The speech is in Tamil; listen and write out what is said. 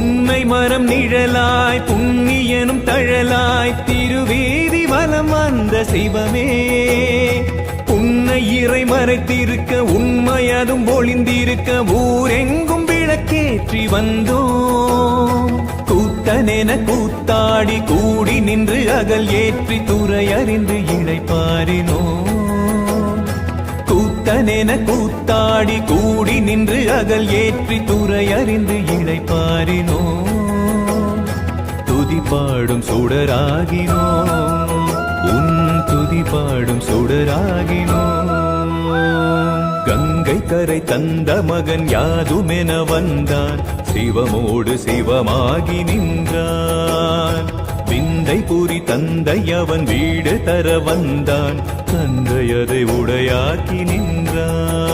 புன்னை மரம் நிழலாய் புண்ணியனும் தழலாய் திருவேதி வலம் வந்த சிவமே உன்னை இறை மறைத்திருக்க உண்மையதும் ஒளிந்திருக்க ஊரெங்கும் விளக்கேற்றி வந்தோம். கூத்தனென கூத்தாடி கூடி நின்று அகல் ஏற்றி துறை அறிந்து இழைப்பாரினோம் கூத்தனென கூத்தாடி கூடி நின்று அகல் ஏற்றி துறை அறிந்து இழைப்பாரினோ துதி பாடும் சுடராகினோம். உன் துதி பாடும் சுடராகினோம். கங்கை கரை தந்த மகன் யாதுமென வந்தான் சிவமோடு சிவமாகி நின்றான் விந்தை புரி தந்தை அவன் வீடு தர வந்தான். தந்தையதை உடையாக்கி நின்றான்